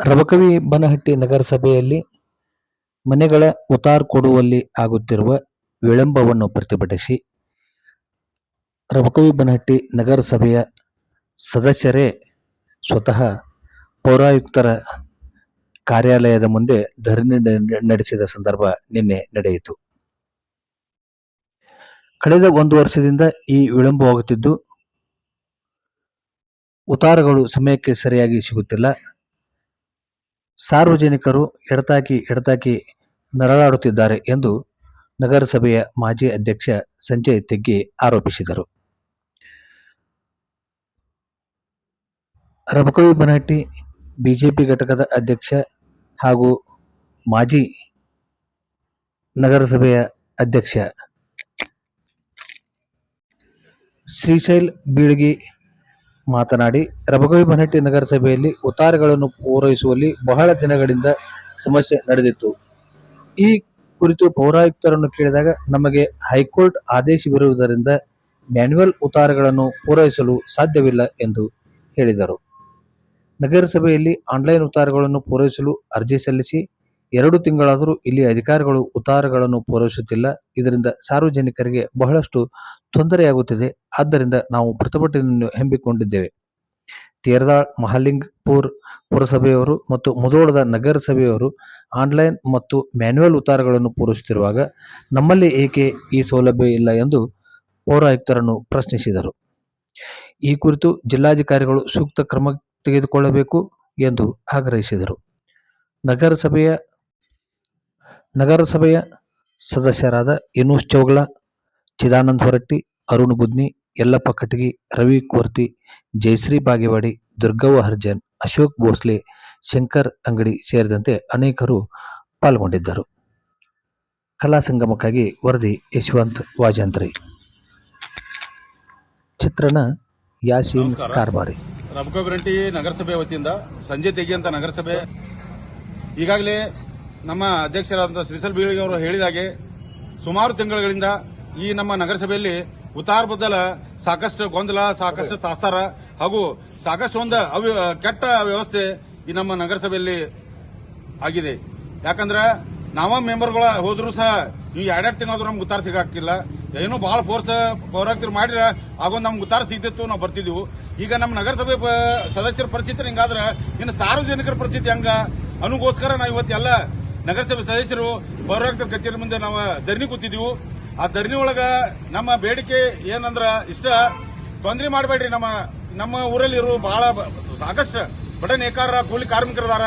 ರಬಕವಿ ಬನಹಟ್ಟಿ ನಗರಸಭೆಯಲ್ಲಿ ಮನೆಗಳ ಉತಾರ್ ಕೊಡುವಲ್ಲಿ ಆಗುತ್ತಿರುವ ವಿಳಂಬವನ್ನು ಪ್ರತಿಭಟಿಸಿ ರಬಕವಿ ಬನಹಟ್ಟಿ ನಗರಸಭೆಯ ಸದಸ್ಯರೇ ಸ್ವತಃ ಪೌರಾಯುಕ್ತರ ಕಾರ್ಯಾಲಯದ ಮುಂದೆ ಧರಣಿ ನಡೆಸಿದ ಸಂದರ್ಭ ನಿನ್ನೆ ನಡೆಯಿತು. ಕಳೆದ ಒಂದು ವರ್ಷದಿಂದ ಈ ವಿಳಂಬವಾಗುತ್ತಿದ್ದು ಉತಾರಗಳು ಸಮಯಕ್ಕೆ ಸರಿಯಾಗಿ ಸಿಗುತ್ತಿಲ್ಲ. ಸಾರ್ವಜನಿಕರು ಎಡತಾಕಿ ಎಡತಾಕಿ ನರಳಾಡುತ್ತಿದ್ದಾರೆ ಎಂದು ನಗರಸಭೆಯ ಮಾಜಿ ಅಧ್ಯಕ್ಷ ಸಂಜಯ್ ತೆಗ್ಗಿ ಆರೋಪಿಸಿದರು. ರಬಕವಿ ಬನಹಟ್ಟಿ, ಬಿಜೆಪಿ ಘಟಕದ ಅಧ್ಯಕ್ಷ ಹಾಗೂ ಮಾಜಿ ನಗರಸಭೆಯ ಅಧ್ಯಕ್ಷ ಶ್ರೀಶೈಲ್ ಬೀಳಗಿ ಮಾತನಾಡಿ ರಬಕವಿ ಬನಹಟ್ಟಿ ನಗರಸಭೆಯಲ್ಲಿ ಉತ್ತಾರಗಳನ್ನು ಪೂರೈಸುವಲ್ಲಿ ಬಹಳ ದಿನಗಳಿಂದ ಸಮಸ್ಯೆ ನಡೆದಿತ್ತು. ಈ ಕುರಿತು ಪೌರಾಯುಕ್ತರನ್ನು ಕೇಳಿದಾಗ ನಮಗೆ ಹೈಕೋರ್ಟ್ ಆದೇಶವಿರುವುದರಿಂದ ಮ್ಯಾನ್ಯುವಲ್ ಉತ್ತಾರಗಳನ್ನು ಪೂರೈಸಲು ಸಾಧ್ಯವಿಲ್ಲ ಎಂದು ಹೇಳಿದರು. ನಗರಸಭೆಯಲ್ಲಿ ಆನ್ಲೈನ್ ಉತ್ತಾರಗಳನ್ನು ಪೂರೈಸಲು ಅರ್ಜಿ ಸಲ್ಲಿಸಿ ಎರಡು ತಿಂಗಳಾದರೂ ಇಲ್ಲಿ ಅಧಿಕಾರಿಗಳು ಉತ್ತಾರಗಳನ್ನು ಪೂರೈಸುತ್ತಿಲ್ಲ. ಇದರಿಂದ ಸಾರ್ವಜನಿಕರಿಗೆ ಬಹಳಷ್ಟು ತೊಂದರೆಯಾಗುತ್ತಿದೆ. ಆದ್ದರಿಂದ ನಾವು ಪ್ರತಿಭಟನೆಯನ್ನು ಹಮ್ಮಿಕೊಂಡಿದ್ದೇವೆ. ತೇರ್ದಾಳ್ ಮಹಾಲಿಂಗ್ಪುರ್ ಪುರಸಭೆಯವರು ಮತ್ತು ಮುಧೋಳದ ನಗರಸಭೆಯವರು ಆನ್ಲೈನ್ ಮತ್ತು ಮ್ಯಾನ್ಯುವಲ್ ಉತ್ತಾರಗಳನ್ನು ಪೂರೈಸುತ್ತಿರುವಾಗ ನಮ್ಮಲ್ಲಿ ಏಕೆ ಈ ಸೌಲಭ್ಯ ಇಲ್ಲ ಎಂದು ಪೌರಾಯುಕ್ತರನ್ನು ಪ್ರಶ್ನಿಸಿದರು. ಈ ಕುರಿತು ಜಿಲ್ಲಾಧಿಕಾರಿಗಳು ಸೂಕ್ತ ಕ್ರಮ ತೆಗೆದುಕೊಳ್ಳಬೇಕು ಎಂದು ಆಗ್ರಹಿಸಿದರು. ನಗರಸಭೆಯ ನಗರಸಭೆಯ ಸದಸ್ಯರಾದ ಯನೂಸ್ ಚೌಗಳ ಚಿದಾನಂದ ಹೊರಟ್ಟಿ ಅರುಣ್ ಬುದ್ನಿ ಯಲ್ಲಪ್ಪ ಕಟಗಿ ರವಿ ಕೋರ್ತಿ ಜಯಶ್ರೀ ಬಾಗೇವಾಡಿ ದುರ್ಗವ್ವ ಹರ್ಜನ್ ಅಶೋಕ್ ಭೋಸ್ಲೆ ಶಂಕರ್ ಅಂಗಡಿ ಸೇರಿದಂತೆ ಅನೇಕರು ಪಾಲ್ಗೊಂಡಿದ್ದರು. ಕಲಾ ಸಂಗಮಕ್ಕಾಗಿ ವರದಿ ಯಶವಂತ್ ವಾಜಂತ್ರಿ. ಚಿತ್ರಣ ಯಾಸೀನ್ ಕಾರ್ಬಾರಿ. ಕಾರ್ಬಾರಿ ಗ್ರಂಟಿ ನಗರಸಭೆ ವತಿಯಿಂದ ಸಂಜೆ ತೆಗೆಯಂತ ನಗರಸಭೆ. ಈಗಾಗಲೇ ನಮ್ಮ ಅಧ್ಯಕ್ಷರಾದಂತಹ ಶ್ರೀಸಲ್ ಬೀಳಿಗೆ ಅವರು ಹೇಳಿದಾಗೆ ಸುಮಾರು ತಿಂಗಳುಗಳಿಂದ ಈ ನಮ್ಮ ನಗರಸಭೆಯಲ್ಲಿ ಉತ್ತಾರ ಬದಲ ಸಾಕಷ್ಟು ಗೊಂದಲ, ಸಾಕಷ್ಟು ತಾಸಾರ ಹಾಗೂ ಸಾಕಷ್ಟು ಒಂದು ಕೆಟ್ಟ ವ್ಯವಸ್ಥೆ ಈ ನಮ್ಮ ನಗರಸಭೆಯಲ್ಲಿ ಆಗಿದೆ. ಯಾಕಂದ್ರೆ ನಾವ ಮೆಂಬರ್ಗಳ ಹೋದ್ರು ಸಹ ನೀವು ಎರಡೆರಡು ತಿಂಗಳಾದ್ರೂ ನಮ್ಗೆ ಉತ್ತಾರ ಸಿಗಾಕಿಲ್ಲ. ಏನು ಬಹಳ ಫೋರ್ಸ್ ಪೌರಾಯುಕ್ತರು ಮಾಡಿರ ಆಗೊಂದು ನಮ್ಗೆ ಉತ್ತಾರ ಸಿಗ್ತಿತ್ತು ನಾವು ಬರ್ತಿದ್ವು. ಈಗ ನಮ್ಮ ನಗರಸಭೆ ಸದಸ್ಯರ ಪರಿಸ್ಥಿತಿ ಹಿಂಗಾದ್ರೆ ಇನ್ನು ಸಾರ್ವಜನಿಕರ ಪರಿಸ್ಥಿತಿ ಹಂಗ. ಅನುಗೋಸ್ಕರ ನಾವು ಇವತ್ತೆಲ್ಲ ನಗರಸಭೆ ಸದಸ್ಯರು ಪೌರಾಯುಕ್ತರ ಕಚೇರಿ ಮುಂದೆ ನಾವು ಧರಣಿ ಕೂತಿದ್ದೀವಿ. ಆ ಧರಣಿ ಒಳಗ ನಮ್ಮ ಬೇಡಿಕೆ ಏನಂದ್ರ ಇಷ್ಟ, ತೊಂದರೆ ಮಾಡಬೇಡ್ರಿ. ನಮ್ಮ ನಮ್ಮ ಊರಲ್ಲಿರೋ ಬಹಳ ಬ- ಸಾಕಷ್ಟು ಬಡ ನೇಕಾರ ಕೂಲಿ ಕಾರ್ಮಿಕರದಾರ.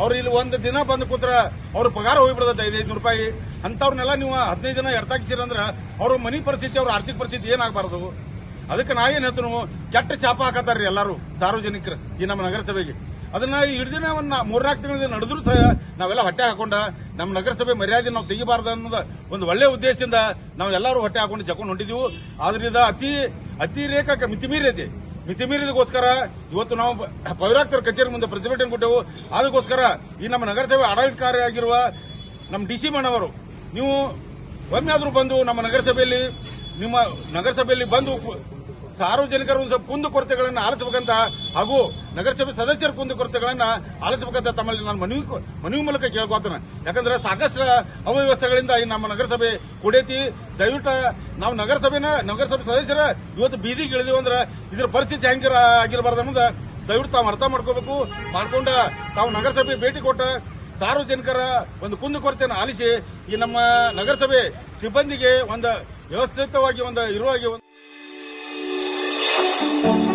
ಅವ್ರು ಇಲ್ಲಿ ಒಂದು ದಿನ ಬಂದು ಕೂತ್ರ ಅವ್ರ ಪಗಾರ ಹೋಗ್ಬಿಡದ ಐದೈದು ರೂಪಾಯಿ. ಅಂತವ್ರನ್ನೆಲ್ಲ ನೀವು ಹದಿನೈದು ದಿನ ಎಡ್ತಾಕಿಸಿರಂದ್ರ ಅವ್ರ ಮನಿ ಪರಿಸ್ಥಿತಿ, ಅವ್ರ ಆರ್ಥಿಕ ಪರಿಸ್ಥಿತಿ ಏನಾಗಬಾರದು. ಅದಕ್ಕೆ ನಾ ಏನ್ ಕೆಟ್ಟ ಶಾಪ ಹಾಕತ್ತಾರ್ರಿ ಎಲ್ಲರೂ ಸಾರ್ವಜನಿಕರು ಈ ನಮ್ಮ ನಗರಸಭೆಗೆ. ಅದನ್ನ ಈ ಹಿಡಿದಿನ ಒಂದು ಮೂರ್ನಾಲ್ಕು ತಿಂಗಳಿಂದ ನಡೆದ್ರು ಸಹ ನಾವೆಲ್ಲ ಹೊಟ್ಟೆ ಹಾಕೊಂಡ ನಮ್ಮ ನಗರಸಭೆ ಮರ್ಯಾದೆ ನಾವು ತೆಗಿಬಾರ್ದು ಅನ್ನೋದು ಒಂದು ಒಳ್ಳೆ ಉದ್ದೇಶದಿಂದ ನಾವು ಎಲ್ಲರೂ ಹೊಟ್ಟೆ ಹಾಕೊಂಡು ಜಕೊಂಡು ಹೊಂಟಿದೀವಿ. ಆದ್ರಿಂದ ಅತಿ ಅತಿರೇಕ ಮಿತಿಮೀರೈತಿ ಮಿತಿಮೀರಿದಕ್ಕೋಸ್ಕರ ಇವತ್ತು ನಾವು ಪೌರಾಕ್ತರ ಕಚೇರಿ ಮುಂದೆ ಪ್ರತಿಭಟನೆ ಕೊಟ್ಟೆವು. ಅದಕ್ಕೋಸ್ಕರ ಈ ನಮ್ಮ ನಗರಸಭೆ ಆಡಳಿತಕಾರಿಯಾಗಿರುವ ನಮ್ಮ ಡಿ ಸಿ ಮಣ್ಣವರು, ನೀವು ಒಮ್ಮೆ ಆದ್ರೂ ಬಂದು ನಮ್ಮ ನಗರಸಭೆಯಲ್ಲಿ, ನಿಮ್ಮ ನಗರಸಭೆಯಲ್ಲಿ ಬಂದು ಸಾರ್ವಜನಿಕರ ಒಂದು ಸ್ವಲ್ಪ ಕುಂದು ಕೊರತೆಗಳನ್ನು ಆಲಿಸಬೇಕಂತ ಹಾಗೂ ನಗರಸಭೆ ಸದಸ್ಯರ ಕುಂದುಕೊರತೆಗಳನ್ನು ಆಲಿಸಬೇಕಂತ ತಮ್ಮಲ್ಲಿ ನಾನು ಮನವಿ ಮನವಿ ಮೂಲಕ ಕೇಳ್ಕೊತೇನೆ. ಯಾಕಂದ್ರೆ ಸಾಕಷ್ಟು ಅವ್ಯವಸ್ಥೆಗಳಿಂದ ಈ ನಮ್ಮ ನಗರಸಭೆ ಕುಡೇತಿ. ದಯವಿಟ್ಟು ನಾವು ನಗರಸಭೆನ, ನಗರಸಭೆ ಸದಸ್ಯರ ಇವತ್ತು ಬೀದಿಗೆ ಇಳಿದೀವಿ ಅಂದ್ರೆ ಇದ್ರ ಪರಿಸ್ಥಿತಿ ಹೆಂಗಿರ ಆಗಿರಬಾರ್ದು ಅನ್ನೋದು ದಯವಿಟ್ಟು ತಾವು ಅರ್ಥ ಮಾಡ್ಕೋಬೇಕು. ಮಾಡ್ಕೊಂಡ ತಾವು ನಗರಸಭೆ ಭೇಟಿ ಕೊಟ್ಟ ಸಾರ್ವಜನಿಕರ ಒಂದು ಕುಂದು ಕೊರತೆಯನ್ನು ಆಲಿಸಿ ಈ ನಮ್ಮ ನಗರಸಭೆ ಸಿಬ್ಬಂದಿಗೆ ಒಂದು ವ್ಯವಸ್ಥಿತವಾಗಿ ಒಂದು ಇರುವಾಗಿ ಒಂದು Thank you.